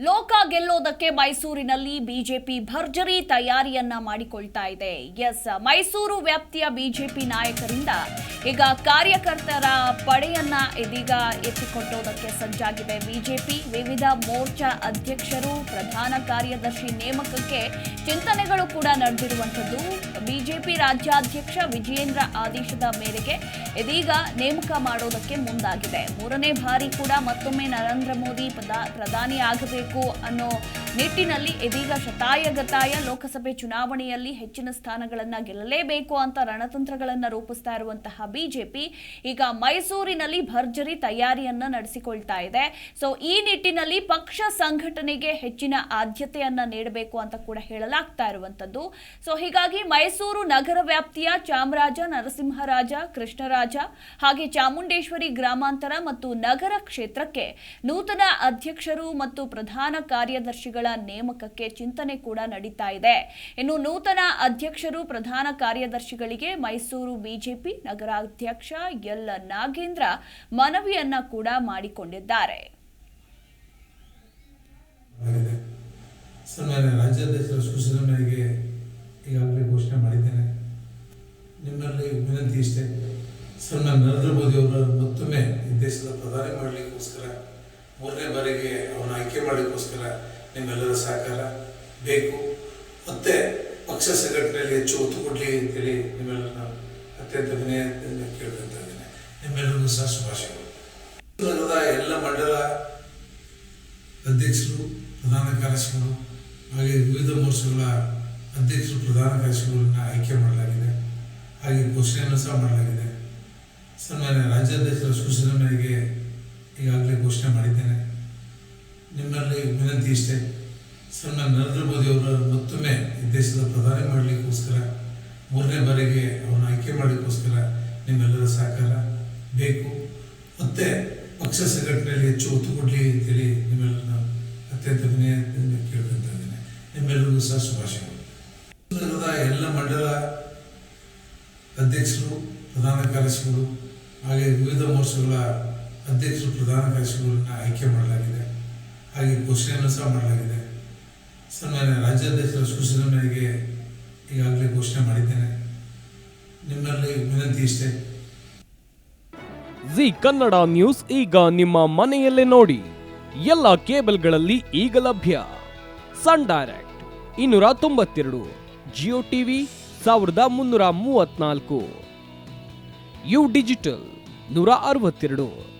ಲೋಕ ಗೆಲ್ಲೋದಕ್ಕೆ ಮೈಸೂರಿನಲ್ಲಿ ಬಿಜೆಪಿ ಭರ್ಜರಿ ತಯಾರಿಯನ್ನ ಮಾಡಿಕೊಳ್ತಾ ಇದೆ. ಎಸ್, ಮೈಸೂರು ವ್ಯಾಪ್ತಿಯ ಬಿಜೆಪಿ ನಾಯಕರಿಂದ ಈಗ ಕಾರ್ಯಕರ್ತರ ಪಡೆಯನ್ನ ಇದೀಗ ಎತ್ತಿಕೊಟ್ಟೋದಕ್ಕೆ ಸಜ್ಜಾಗಿದೆ ಬಿಜೆಪಿ. ವಿವಿಧ ಮೋರ್ಚಾ ಅಧ್ಯಕ್ಷರು, ಪ್ರಧಾನ ಕಾರ್ಯದರ್ಶಿ ನೇಮಕಕ್ಕೆ ಚಿಂತನೆಗಳು ಕೂಡ ನಡೆದಿರುವಂಥದ್ದು. ಬಿಜೆಪಿ ರಾಜ್ಯಾಧ್ಯಕ್ಷ ವಿಜಯೇಂದ್ರ ಆದೇಶದ ಮೇರೆಗೆ ಇದೀಗ ನೇಮಕ ಮಾಡೋದಕ್ಕೆ ಮುಂದಾಗಿದೆ. ಮೂರನೇ ಬಾರಿ ಕೂಡ ಮತ್ತೊಮ್ಮೆ ನರೇಂದ್ರ ಮೋದಿ ಪ್ರಧಾ- ಪ್ರಧಾನಿ ಆಗಬೇಕು ಅನ್ನೋ ನಿಟ್ಟಿನಲ್ಲಿ ಇದೀಗ ಶತಾಯಗತಾಯ ಲೋಕಸಭೆ ಚುನಾವಣೆಯಲ್ಲಿ ಹೆಚ್ಚಿನ ಸ್ಥಾನಗಳನ್ನ ಗೆಲ್ಲಲೇಬೇಕು ಅಂತ ರಣತಂತ್ರಗಳನ್ನ ರೂಪಿಸ್ತಾ ಇರುವಂತಹ ಬಿಜೆಪಿ ಈಗ ಮೈಸೂರಿನಲ್ಲಿ ಭರ್ಜರಿ ತಯಾರಿಯನ್ನ ನಡೆಸಿಕೊಳ್ತಾ ಇದೆ. ಸೊ ಈ ನಿಟ್ಟಿನಲ್ಲಿ ಪಕ್ಷ ಸಂಘಟನೆಗೆ ಹೆಚ್ಚಿನ ಆದ್ಯತೆಯನ್ನ ನೀಡಬೇಕು ಅಂತ ಕೂಡ ಹೇಳಲಾಗ್ತಾ ಇರುವಂತದ್ದು ಸೊ ಹೀಗಾಗಿ ಮೈಸೂರು ನಗರ ವ್ಯಾಪ್ತಿಯ ಚಾಮರಾಜ, ನರಸಿಂಹರಾಜ, ಕೃಷ್ಣರಾಜ ಹಾಗೆ ಚಾಮುಂಡೇಶ್ವರಿ ಗ್ರಾಮಾಂತರ ಮತ್ತು ನಗರ ಕ್ಷೇತ್ರಕ್ಕೆ ನೂತನ ಅಧ್ಯಕ್ಷರು ಮತ್ತು ಪ್ರಧಾನ ಕಾರ್ಯದರ್ಶಿಗಳ ನೇಮಕಕ್ಕೆ ಚಿಂತನೆ ಕೂಡ ನಡೀತಾ ಇದೆ. ಇನ್ನು ನೂತನ ಅಧ್ಯಕ್ಷರು ಪ್ರಧಾನ ಕಾರ್ಯದರ್ಶಿಗಳಿಗೆ ಮೈಸೂರು ಬಿಜೆಪಿ ನಗರಾಧ್ಯಕ್ಷ ಎಲ್. ನಾಗೇಂದ್ರ ಮನವಿಯನ್ನ ಕೂಡ ಮಾಡಿಕೊಂಡಿದ್ದಾರೆ. ಈಗಾಗಲೇ ಘೋಷಣೆ ಮಾಡಿದ್ದೇನೆ. ನಿಮ್ಮಲ್ಲಿ ವಿನಂತಿ ಇಷ್ಟೇ. ಸನ್ಮಾನ್ಯ ನರೇಂದ್ರ ಮೋದಿ ಅವರು ಮತ್ತೊಮ್ಮೆ ಈ ದೇಶದ ಪ್ರಧಾನಿ ಮಾಡಲಿಕ್ಕೋಸ್ಕರ ಮೂರನೇ ಬಾರಿಗೆ ಅವನ ಆಯ್ಕೆ ಮಾಡೋಕ್ಕೋಸ್ಕರ ನಿಮ್ಮೆಲ್ಲರ ಸಹಕಾರ ಬೇಕು. ಮತ್ತೆ ಪಕ್ಷ ಸಂಘಟನೆಯಲ್ಲಿ ಹೆಚ್ಚು ಒತ್ತು ಕೊಡಲಿ ಅಂತೇಳಿ ನಿಮ್ಮೆಲ್ಲರನ್ನ ಅತ್ಯಂತ ವಿನಯದಿಂದ ಕೇಳ್ಕೊಂತ ಇದ್ದೇನೆ. ನಿಮ್ಮೆಲ್ಲರಿಗೂ ಸಹ ಶುಭಾಶಯಗಳು. ಎಲ್ಲ ಮಂಡಲ ಅಧ್ಯಕ್ಷರು, ಪ್ರಧಾನ ಕಾರ್ಯದರ್ಶಿಗಳು, ಹಾಗೆ ವಿವಿಧ ಮೋರ್ಚಾಗಳ ಅಧ್ಯಕ್ಷರು, ಪ್ರಧಾನ ಕಾರ್ಯದರ್ಶಿಗಳನ್ನ ಆಯ್ಕೆ ಮಾಡಲಾಗಿದೆ. ಹಾಗೆ ಘೋಷಣೆಯನ್ನು ಸಹ ಮಾಡಲಾಗಿದೆ. ಸನ್ಮಾನ್ಯ ರಾಜ್ಯಾಧ್ಯಕ್ಷರ ಸೂಚನೆ ಮೇರೆಗೆ ಈಗಾಗಲೇ ಘೋಷಣೆ ಮಾಡಿದ್ದೇನೆ. ನಿಮ್ಮಲ್ಲಿ ವಿನಂತಿ ಇಷ್ಟೇ. ನಾನು ನರೇಂದ್ರ ಮೋದಿ ಅವರು ಮತ್ತೊಮ್ಮೆ ಈ ದೇಶದ ಪ್ರಧಾನಿ ಮಾಡಲಿಕ್ಕೋಸ್ಕರ, ಮೂರನೇ ಬಾರಿಗೆ ಅವನ ಆಯ್ಕೆ ಮಾಡಲಿಕ್ಕೋಸ್ಕರ ನಿಮ್ಮೆಲ್ಲರ ಸಹಕಾರ ಬೇಕು. ಮತ್ತೆ ಪಕ್ಷ ಸಂಘಟನೆಯಲ್ಲಿ ಹೆಚ್ಚು ಒತ್ತು ಕೊಡಲಿ ಅಂತೇಳಿ ನಿಮ್ಮೆಲ್ಲರನ್ನ ಅತ್ಯಂತ ವಿನಯದಿಂದ ಕೇಳ್ಕೊಂತ ಇದ್ದೇನೆ. ನಿಮ್ಮೆಲ್ಲರಿಗೂ ಸಹ ಶುಭಾಶಯಗಳು. ಎಲ್ಲ ಮಂಡಲ ಅಧ್ಯಕ್ಷರು, ಪ್ರಧಾನ ಕಾರ್ಯದರ್ಶಿಗಳು, ಹಾಗೆ ವಿವಿಧ ಮೋರ್ಚಾಗಳ ಅಧ್ಯಕ್ಷರು ಪ್ರಧಾನ ಕಾರ್ಯದರ್ಶಿಗಳನ್ನ ಆಯ್ಕೆ ಮಾಡಲಾಗಿದೆ. ಹಾಗೆ ಘೋಷಣೆಯನ್ನು ಸಹ ಮಾಡಲಾಗಿದೆ. ಸನ್ಮಾನ್ಯ ರಾಜ್ಯಾಧ್ಯಕ್ಷರ ಸೂಚನೆ ಈಗಾಗಲೇ ಘೋಷಣೆ ಮಾಡಿದ್ದೇನೆ. ನಿಮ್ಮಲ್ಲಿ ವಿನಂತಿ ಇಷ್ಟೇ. ಜಿ ಕನ್ನಡ ನ್ಯೂಸ್ ಈಗ ನಿಮ್ಮ ಮನೆಯಲ್ಲೇ ನೋಡಿ. ಎಲ್ಲ ಕೇಬಲ್ಗಳಲ್ಲಿ ಈಗ ಲಭ್ಯ. ಸನ್ ಡೈರೆಕ್ಟ್ ಇನ್ನೂರ ತೊಂಬತ್ತೆರಡು, ಜಿಯೋ ಟಿವಿ ಸಾವಿರದ ಮುನ್ನೂರ ಮೂವತ್ನಾಲ್ಕು ಯು ಡಿಜಿಟಲ್ ನೂರ ಅರವತ್ತೆರಡು.